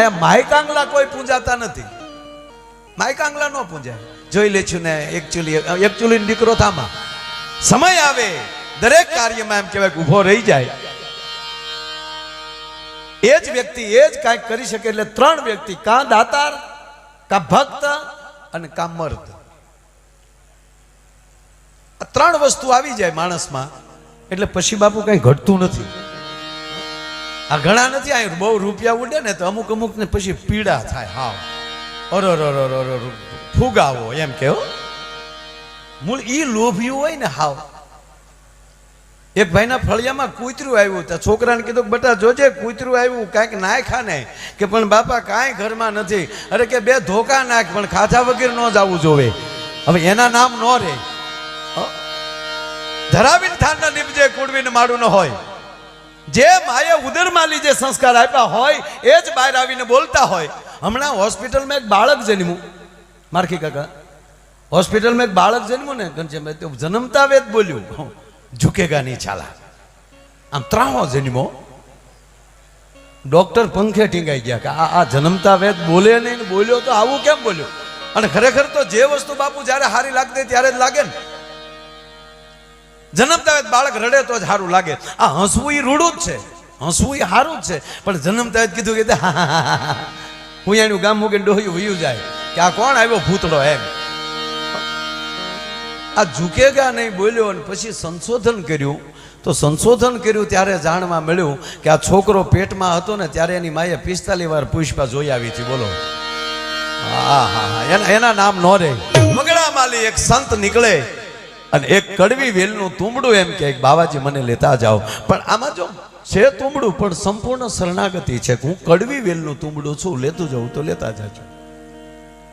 આયા માયકાંગલા કોઈ પૂંજાતા નથી. માયકાંગલા ન પૂંજાય. જોઈ લેશું ને એકચ્યુઅલી એકચ્યુઅલી દીકરો થામાં. સમય આવે, દરેક કાર્યમાં એમ કહેવાય ઊભો રહી જાય. એ જ વ્યક્તિ એ જ કાંઈક કરી શકે એટલે ત્રણ વ્યક્તિ કાં દાતાર કાં ભક્ત અને કાં મર્દ. ત્રણ વસ્તુ આવી જાય માણસમાં, એટલે પછી બાપુ કઈ ઘટતું નથી. આ ઘણા નથી આવ્યું બહુ રૂપિયા ઉડે ને તો અમુક અમુક ને પછી પીડા થાય, હાવ. અરો ફુગાવો એમ કેવો મૂળ ઈ લોભિયું હોય ને હાવ. એક ભાઈના ફળિયામાં કૂતરું આવ્યું, તો છોકરાને કીધું બેટા જોજે, કૂતરું આવ્યું, કાંઈક નાખા ને, કે પણ બાપા કાંઈ ઘરમાં નથી. અરે કે બે ધોકા નાખ, પણ ખાધા વગર ન જવું જોવે. હવે એના નામ ન રહે હ? ધરાવીને થાનના નિપજે કુડવીને માડું ન હોય. જે માએ ઉદરમાં લીજે સંસ્કાર આપ્યા હોય, એ જ બહાર આવીને બોલતા હોય. હમણાં હોસ્પિટલમાં એક બાળક જન્મ્યું. મારખી કાકા, હોસ્પિટલમાં એક બાળક જન્મ્યું ને ઘનશ્યામભાઈ જન્મતા વેદ બોલ્યું. ઝુકેગા નહીં ચાલા આમ ત્રાહો જન્મો ડોક્ટર પંખે ટીંગાઈ ગયા કે આ આ જન્મતા વેદ બોલે નહીં બોલ્યો તો આવું કેમ બોલ્યો? અને ખરેખર તો જે વસ્તુ બાપુ જ્યારે હારી લાગતી ત્યારે જ લાગે ને. જન્મતા બાળક રડે તો જ સારું લાગે. આ હસવું એ રૂડું જ છે. હસવું એ સારું જ છે. પણ જન્મતા વેદ કીધું કે હા, એનું ગામ મૂકીને ડોહ્યું વયું જાય. કે આ કોણ આવ્યો ભૂતડો એમ? આ ઝૂકેગા નહીં બોલ્યો અને પછી સંશોધન કર્યું. તો સંશોધન કર્યું ત્યારે જાણવા મળ્યું કે આ છોકરો પેટમાં હતો ને ત્યારે એની માએ પિસ્તાલીસ વાર પુષ્પા જોઈ આવી હતી. બોલો. હા હા હા એના એના નામ નો રે. મગડામાલી એક સંત નીકળે. અને એક કડવી વેલનું તુંબડું એમ કે, બાવાજી, મને લેતા જાઓ. પણ આમાં જો છે તુંબડું, પણ સંપૂર્ણ શરણાગતિ છે હું કડવી વેલનું તુંબડું છું, લેતું જાઉં તો લેતા જાજો.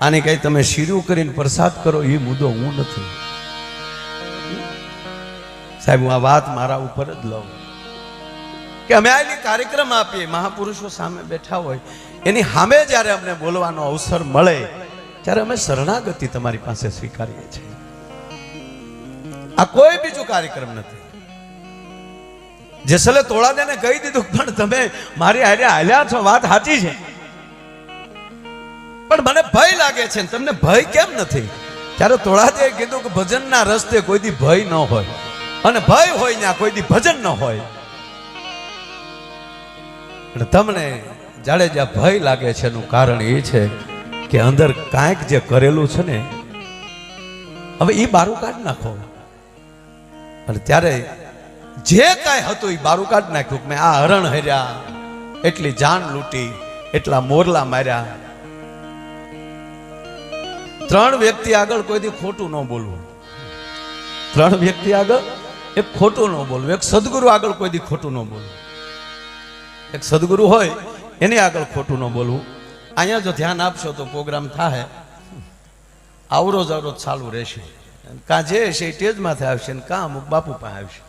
આને કઈ તમે શીરું કરીને પ્રસાદ કરો, એ મુદ્દો હું નથી. સાહેબ, હું આ વાત મારા ઉપર જ લઉં. કે અમે આ કાર્યક્રમ આપીએ, મહાપુરુષો સામે બેઠા હોય. એની સામે જ્યારે અમને બોલવાનો અવસર મળે, ત્યારે અમે શરણાગતિ તમારી પાસે સ્વીકારીએ છીએ. આ કોઈ બીજું કાર્યક્રમ નથી. જેસલે તોળાદેને કહી દીધું, પણ તમે મારી હારે હાલ્યા છો, વાત સાચી છે. પણ મને ભય લાગે છે ને તમને ભય કેમ નથી? ત્યારે તોળાદે કીધું કે ભજનના રસ્તે કોઈ દી ભય ન હોય. અને ભય હોય ત્યાં કોઈ દી ભજન ન હોય. એટલે તમને જાડેજા ભય લાગે છે એનું કારણ એ છે કે અંદર કાંઈક જે કરેલું છે ને, હવે એ બારું કાઢ નાખો. અને ત્યારે જે કાંઈ હતું એ બારું કાઢ નાખ્યું મેં આ હરણ હર્યા, એટલી જાન લૂંટી, એટલા મોરલા માર્યા. ત્રણ વ્યક્તિ આગળ કોઈથી ખોટું ન બોલવું. ત્રણ વ્યક્તિ આગળ એક ખોટું ન બોલવું. એક સદગુરુ આગળ કોઈથી ખોટું ન બોલવું. એક સદગુરુ હોય, એની આગળ ખોટું ન બોલવું. અહીંયા જો ધ્યાન આપશો તો પ્રોગ્રામ થાય આવરોજ આવરોજ ચાલુ રહેશે. કાં જે છે એ ટેજમાંથી આવશે ને કાં અમુક બાપુ પાસે આવશે.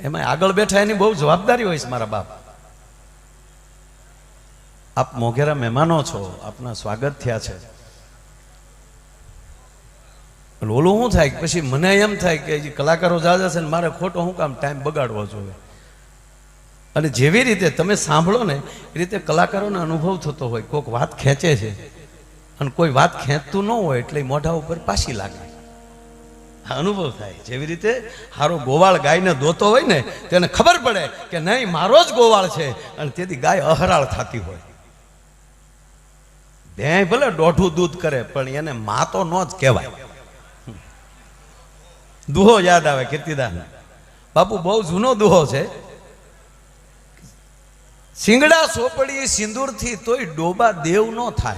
એમાં આગળ બેઠા એની બહુ જવાબદારી હોય છે મારા બાપ. આપ મોઘેરા મહેમાનો છો, આપના સ્વાગત થયા છે. ઓલું શું થાય પછી મને એમ થાય કે કલાકારો જાજા છે ને મારે ખોટો શું કામ ટાઈમ બગાડવો જોઈએ. અને જેવી રીતે તમે સાંભળો ને, એ રીતે કલાકારોને અનુભવ થતો હોય કોઈક વાત ખેંચે છે. અને કોઈ વાત ખેંચતું ન હોય એટલે મોઢા ઉપર પાછી લાગે. અનુભવ થાય. જેવી રીતે હારો ગોવાળ ગાયને દોતો હોય ને, તેને ખબર પડે કે નહીં, મારો જ ગોવાળ છે. અને તેથી ગાય અહરાળ થતી હોય. ભેં ભલે દોઢું દૂધ કરે, પણ એને મા તો ન જ કહેવાય. દુહો યાદ આવે કીર્તિદાન. બાપુ, બહુ જૂનો દુહો છે. સિંગડા સોપડી સિંદૂરથી તોય ડોબા દેવ ન થાય.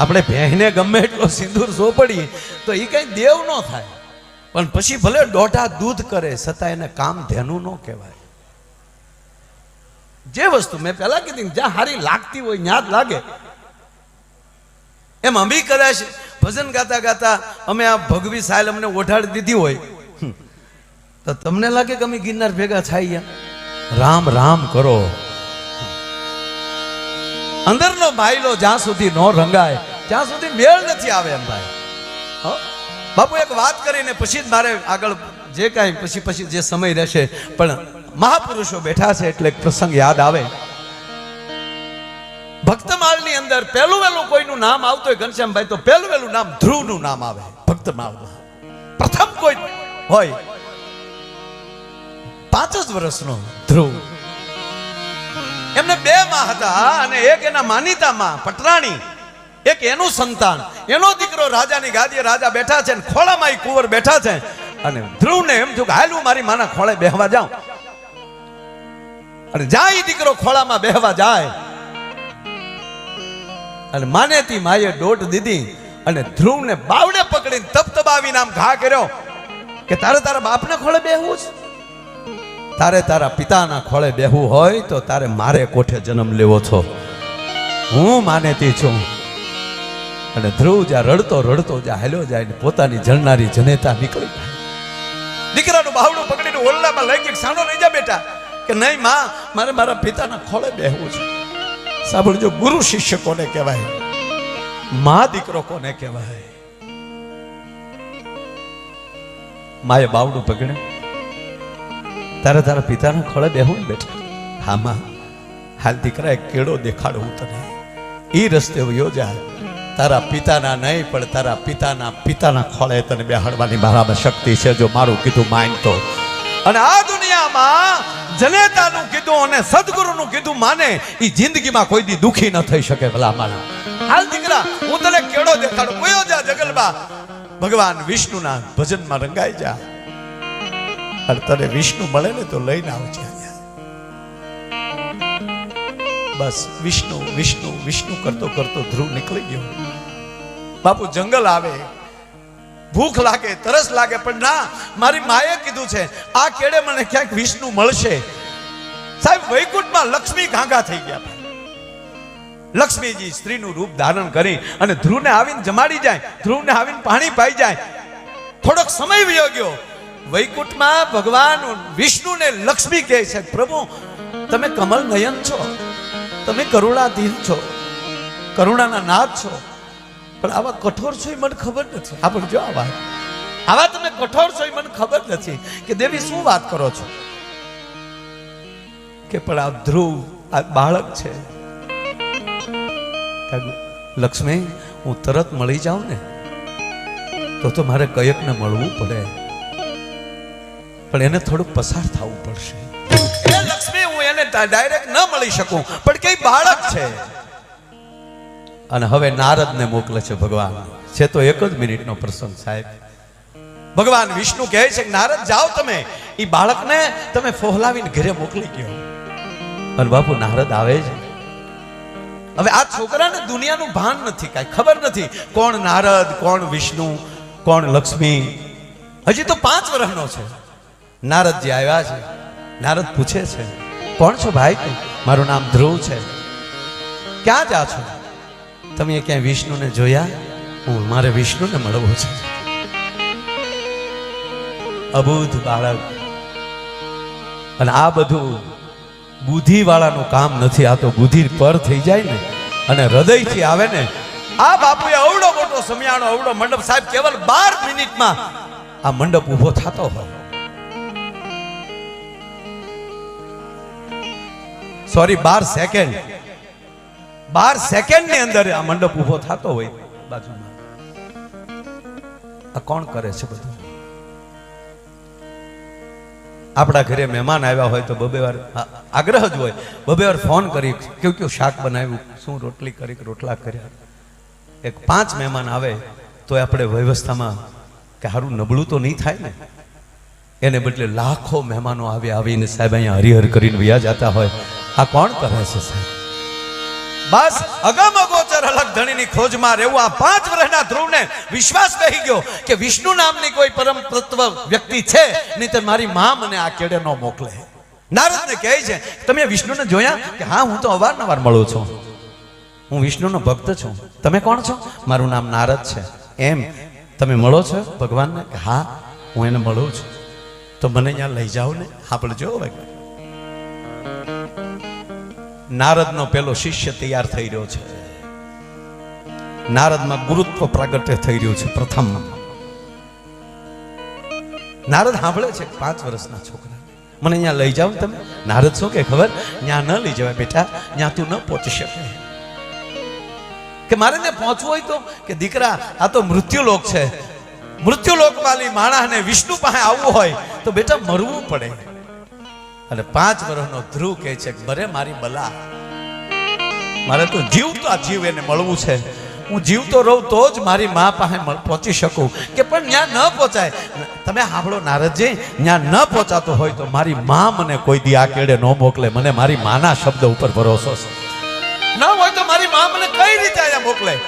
આપણે ભેંને ગમે એટલો સિંદૂર સોપડીએ, તો એ કઈ દેવ ન થાય. પણ પછી ભલે દોઢા દૂધ કરે, છતાં એને કામ ધેનું ન કહેવાય. જે વસ્તુ મેં પહેલા કીધી જ્યાં હારી લાગતી હોય ત્યાં જ લાગે. એમ અમી કદાચ ભજન ગાતા ગાતા અમે આ ભગવી સાયલ અમને ઓઢાડી દીધી હોય. તો તમને લાગે કે અમે ગિરનાર ભેગા થાય રામ રામ કરો. અંદરનો ભાઈલો જ્યાં સુધી ન રંગાય ત્યાં સુધી મેળ નથી આવે એમ ભાઈ. બાપુ એક વાત કરીને પછી જ મારે આગળ જે કાંઈ પછી પછી જે સમય રહેશે, પણ મહાપુરુષો બેઠા છે એટલે એક પ્રસંગ યાદ આવે. ભક્તમાળની અંદર પહેલું વહેલું કોઈનું નામ આવતું હોય ઘનશ્યામભાઈ, તો પહેલું વહેલું નામ ધ્રુવનું નામ આવે ભક્તમાળમાં પ્રથમ કોઈ હોય. પાંચ જ વર્ષનો ધ્રુવ. એમને બે માં હતા અને એક એના માનીતા માં પટરાણી. એક એનું સંતાન. એનો દીકરો રાજાની ગાદીએ રાજા બેઠા છે ખોળામાં કુંવર બેઠા છે. અને ધ્રુવને એમ થયું કે હાલ મારી માના ખોળે બેહવા જાઉં. અને જાય દીકરો ખોળામાં બેહવા જાય, અને માનેતી માએ દોટ દીધી અને ધ્રુવને બાવડે પકડીને તપતબાવીને આમ ઘા કર્યો કે તારે તારા બાપને ખોળે બેહવું છે? તારે તારા પિતાના ખોળે બેહવું હોય તો તારે મારે કોઠે જન્મ લેવો છો? હું માનેતી છું. અને ધ્રુવ જ્યાં રડતો રડતો જ્યાં હેલો જાય ને પોતાની જણનારી જનેતા નીકળી જાય. દીકરાનું બાવડું પકડીને ઓરડામાં લઈ ગઈ સાનો લઈ જા બેટા. કે નહીં માં, મારે મારા પિતાના ખોળે બેહવું છે. સાંભળજો, ગુરુ શિષ્ય કોને કહેવાય? મા દીકરો કોને કહેવાય? માએ બાવડું પકડ્યું. તારે તારા પિતાના ખોળે બેહું ને હા, માં. હાલ દીકરા કેળો દેખાડો હું તને. એ રસ્તે વયો જા. તારા પિતાના નહીં, પણ તારા પિતાના પિતાના ખોળે તને બેહાડવાની મારામાં શક્તિ છે જો મારું કીધું માનતો. અને આ દુનિયામાં જનેતાનું કીધું અને સદગુરુનું કીધું માને એ જિંદગીમાં કોઈ દી દુખી ન થઈ શકે ભલા મારા હાલ દીકરા, હું તને કેળો દેખાડું. કયો જા જગલબા ભગવાન વિષ્ણુના ભજનમાં રંગાઈ જા. અને તને વિષ્ણુ મળે ને તો લઈને આવજે અહીંયા. બસ, વિષ્ણુ વિષ્ણુ વિષ્ણુ કરતો કરતો ધ્રુવ નીકળી ગયો. બાપુ, જંગલ આવે. ભૂખ લાગે, તરસ લાગે, પણ ના, મારી માએ કીધું છે, આ કેડે મને ક્યાંક વિષ્ણુ મળશે? સાહેબ, વૈકુંઠમાં લક્ષ્મી ઘાંઘા થઈ ગયા લક્ષ્મીજી સ્ત્રીનું રૂપ ધારણ કરી અને ધ્રુવને આવીને જમાડી જાય, ધ્રુવને આવીને પાણી પાઈ જાય. થોડોક સમય વિયો ગયો. વૈકુંઠમાં ભગવાન વિષ્ણુને લક્ષ્મી કહે છે, પ્રભુ, તમે કમલ નયન છો. તમે કરુણાધીન છો. કરુણાના નાથ છો. પણ આવા કઠોર છો એ મને ખબર નથી. આપણે જો આ વાત. આવા તમે કઠોર છો એ મને ખબર નથી કે દેવી શું વાત કરો છો? કે પણ આ ધ્રુવ, આ બાળક છે. લક્ષ્મી, હું તરત મળી જાઉં ને, તો તો મારે કયકને મળવું પડે. પણ એને થોડુંક પસાર થવું પડશે. એ લક્ષ્મી હું એને ડાયરેક્ટ ન મળી શકું પણ કઈ બાળક છે. અને હવે નારદને મોકલે છે ભગવાન. છે તો એક જ મિનિટનો પ્રસંગ સાહેબ. ભગવાન વિષ્ણુ કહે છે કે નારદ જાઓ તમે. એ બાળકને તમે ફોહલાવીને ઘરે મોકલી ગયો અને બાપુ નારદ આવે છે. હવે આ છોકરાને દુનિયાનું ભાન નથી કાંઈ ખબર નથી કોણ નારદ કોણ વિષ્ણુ કોણ લક્ષ્મી. હજી તો પાંચ વર્ષનો છે. નારદજી આવ્યા છે, નારદ પૂછે છે, કોણ છો ભાઈ મારું નામ ધ્રુવ છે. ક્યાં જા છો? તમે ક્યાંય વિષ્ણુને જોયા? હું મારે વિષ્ણુને મળવું છે. અબુધ બાળક. અને આ બધું બુદ્ધિ વાળાનું કામ નથી, આ તો બુદ્ધિ પર થઈ જાય ને, અને હૃદયથી આવે ને, આ બાપુએ અવડો મોટો સમિયાણો અવડો મંડપ. સાહેબ, કેવલ બાર મિનિટમાં આ મંડપ ઊભો થતો હોય. સોરી બાર સેકન્ડ બાર સેકન્ડની અંદર આ મંડપ ઊભો થતો હોય બાજુમાં. આ કોણ કરે છે બધું? આપણા ઘરે મહેમાન આવ્યા હોય તો બબે વાર આગ્રહ જ હોય. બબે વાર ફોન કરી કેવું કેવું શાક બનાવ્યું? શું રોટલી કરી, રોટલા કર્યા? એક પાંચ મહેમાન આવે, તો આપણે વ્યવસ્થામાં કે સારું નબળું તો નહીં થાય ને? એને બદલે લાખો મહેમાનો આવે, આવીને સાહેબ અહીંયા હરિહર કરીને વ્યા જતા હોય. આ કોણ કરે છે બસ અગમ અગોચર અલગ ધણીની ખોજમાં રહેવું. આ પાંચ વર્ષના ધ્રુવને વિશ્વાસ કહી ગયો કે વિષ્ણુ નામની કોઈ પરમ તત્વ વ્યક્તિ છે, નહીતર મારી મા મને આ કેડે ન મોકલે. નારદને કહે છે, તમે વિષ્ણુને જોયા કે હા, હું તો અવારનવાર મળું છું. હું વિષ્ણુનો ભક્ત છું. તમે કોણ છો? મારું નામ નારદ છે. એમ? તમે મળો છો ભગવાનને? હા, હું એને મળું છું. તો મને અહીંયા લઈ જાઓ ને આપણે જોવો ભાઈ નારદનો પેલો શિષ્ય તૈયાર થઈ રહ્યો છે. નારદમાં ગુરુત્વ પ્રાગટ્ય થઈ રહ્યું છે પ્રથમ નારદ સાંભળે છે પાંચ વર્ષના છોકરા. મને અહીંયા લઈ જાઓ તમે. નારદ શું કે ખબર? ત્યાં ન લઈ જવાય બેટા ત્યાં તું ન પહોંચી શકે. કે મારે ને પહોંચવું હોય તો? કે દીકરા, આ તો મૃત્યુલોક છે. વાલી માણસને વિષ્ણુ પાસે આવવું હોય તો બેટા મરવું પડે. અને પાંચ વર્ષનો ધ્રુવ કહે છે બરે મારી બલા. મારે તો જીવતો આ જીવ એને મળવું છે. હું જીવતો રહું તો જ મારી મા પાસે પહોંચી શકું. કે પણ ત્યાં ન પહોંચાય. તમે સાંભળો નારદજી ત્યાં ન પહોંચાતો હોય તો મારી મા મને કોઈ દી આ કેડે ન મોકલે. મને મારી માના શબ્દ ઉપર ભરોસો છે. ન હોય તો મારી મા મને કઈ રીતે અહીંયા મોકલે?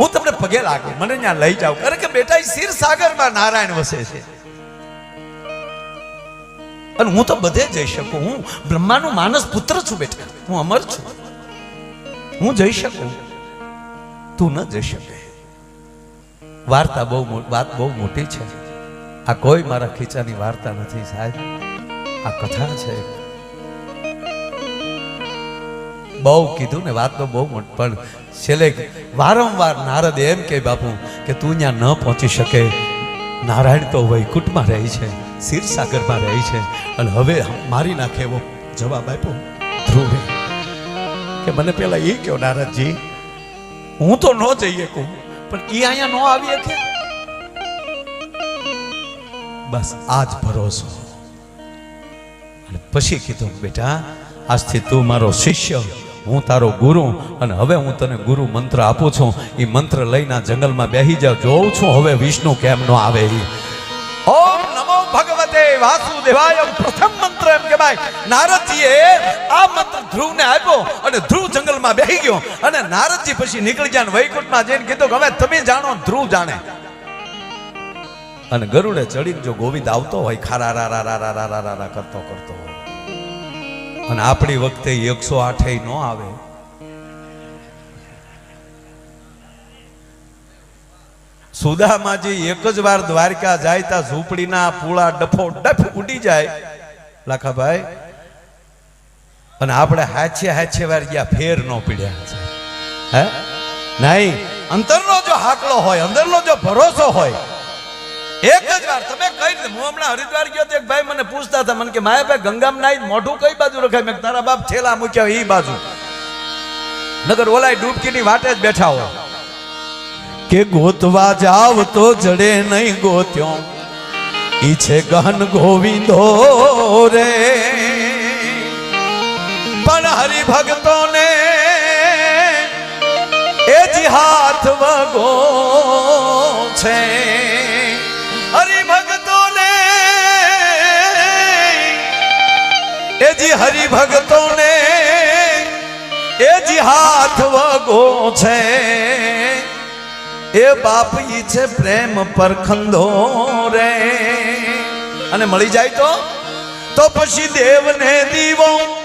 હું તમને પગે લાગુ. મને ત્યાં લઈ જાઉં. કારણ કે બેટા એ ક્ષીર સાગરમાં નારાયણ વસે છે. અને હું તો બધે જઈ શકું. હું બ્રહ્માનું માનસ પુત્ર છું બેટા. હું અમર છું. હું જઈ શકું. તું ન જઈ શકે. વાર્તા બહુ વાત બહુ મોટી છે. આ કોઈ મારા ખીચાની વાર્તા નથી સાહેબ. આ કથા છે. બહુ કીધું ને વાત તો બહુ મોટી, પણ છેલ્લે વારંવાર નારદ એમ કે બાપુ, કે તું ત્યાં ન પહોંચી શકે. નારાયણ તો વૈકુંઠમાં રહી છે. ક્ષીરસાગરમાં રહી છે. અને હવે મારી નાખે એવો જવાબ આપ્યો ધ્રુવે કે મને પેલા એ કહો નારદજી, હું તો ન જઈએ કહું, પણ એ અહીંયા ન આવીએ કે? બસ આ જ ભરોસો. અને પછી કીધું, બેટા, આજથી તું મારો શિષ્ય, હું તારો ગુરુ, અને હવે હું તને ગુરુ મંત્ર આપું છું. એ મંત્ર લઈને જંગલમાં બેહી જાઉં જોઉં છું હવે વિષ્ણુ કેમ નો આવે ઈ. ભગવતે વાસુદેવાય, પ્રથમ મંત્ર એમ કહેવાય. નારદજીએ આ મંત્ર ધ્રુવને આપ્યો અને ધ્રુવ જંગલમાં બેસી ગયો અને નારદજી પછી નીકળી ગયા વૈકુંઠમાં જઈને કીધું કે હવે તમે જાણો ધ્રુવ જાણે. અને ગરુડે ચડીને જો ગોવિંદ આવતો હોય ખારા રા રા રા રા રા રા કરતો કરતો અને આપણી વખતે એકસો આઠે ન આવે. સુદામાજી એક જ વાર દ્વારકા જાય ત્યાં ઝૂંપડીના પૂળા ડફો ડફ ઉડી જાય. લાખાભાઈ અને આપણે હાચે હાચે વાર ગયા, ફેર નો પીડ્યા છે. હે? નહીં અંતરનો જો હાકલો હોય, અંદરનો જો ભરોસો હોય, એક જ વાર, તમે કઈ રીતે, હું હમણાં હરિદ્વાર ગયો તો એક ભાઈ મને પૂછતા હતા, મને કે, માયા ભાઈ, ગંગામ નાઈ મોઢું કઈ બાજુ રખાય? મેં તારા બાપ છેલા મૂક્યા એ બાજુ. નગર ઓલાય ડૂબકીની વાટે જ બેઠા હોય. કે ગોતવા જાવ તો જડે નહીં ગોત્યો. ઈ છે ગહન ગોવિંદો રે. પણ હરિભક્તોને એ જ હાથ વગો છે. હરિભક્તોને એ જ હરિભક્તો ને એ જ હાથ વગો છે. એ બાપ ઈ છે પ્રેમ પર ખંધો રે. અને મળી જાય તો? તો પછી દેવને દીવો.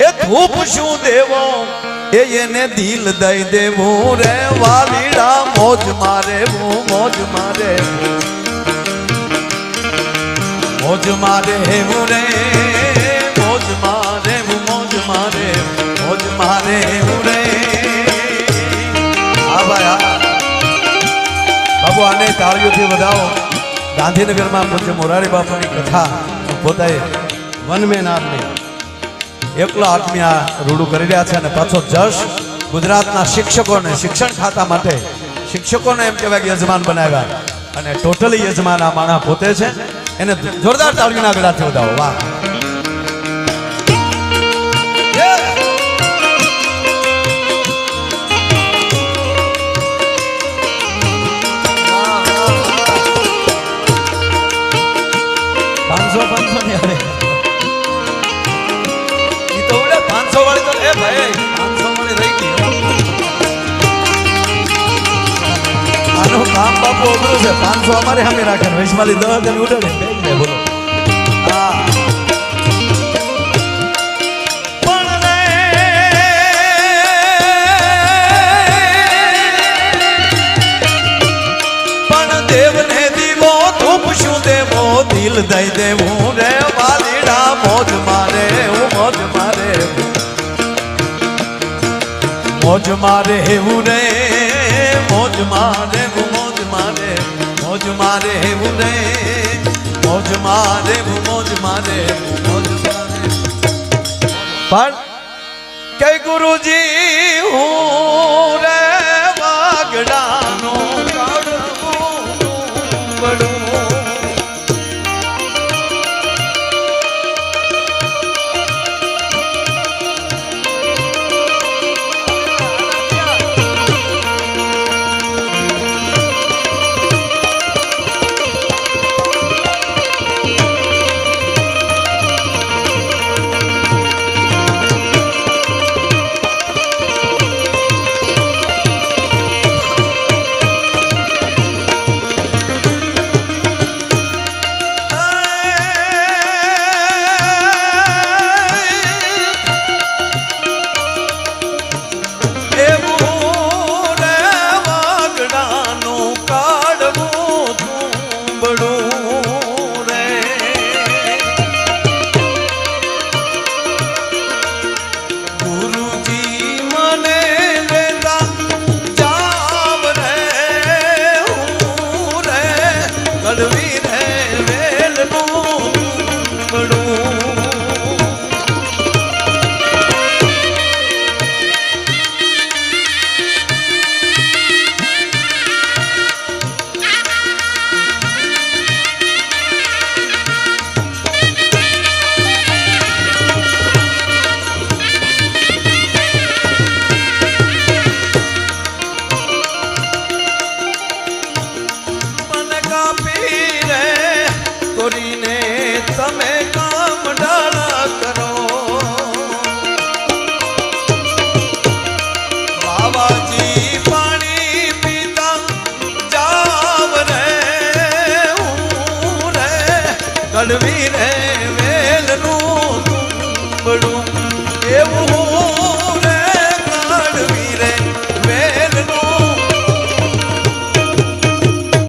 એ ધૂપ શું દેવો? એ એને દિલ દઈ દેવું રે. વાલીડા મોજ મારે હું, મોજ મારે મોજ મારે હું રે. તાળીઓથી વધાવો. ગાંધીનગરમાં પૂજ્ય મોરારી બાપુની કથા પોતાએ વનમેન આદમી એકલો આત્મી આ રૂડું કરી રહ્યા છે અને પાછો જશ ગુજરાતના શિક્ષકોને શિક્ષણ ખાતા માટે શિક્ષકોને એમ કહેવાય યજમાન બનાવ્યા. અને ટોટલી યજમાન આ માણા પોતે છે. એને જોરદાર તાળીઓના ગળાથી વધાવો. વાહ. આનું કામ બાપુ અઘરું છે. પાંચસો અમારે સામે રાખે ને વૈશ્વાલી દસ જણ ઉડે ને. બોલો. હા. દીવો દેવો? દિલ દઈ દેવું રે વાલીડા મોજ મારે, હું મોજ મારે. મોજ મારે એવું પણ કે ગુરુજી હું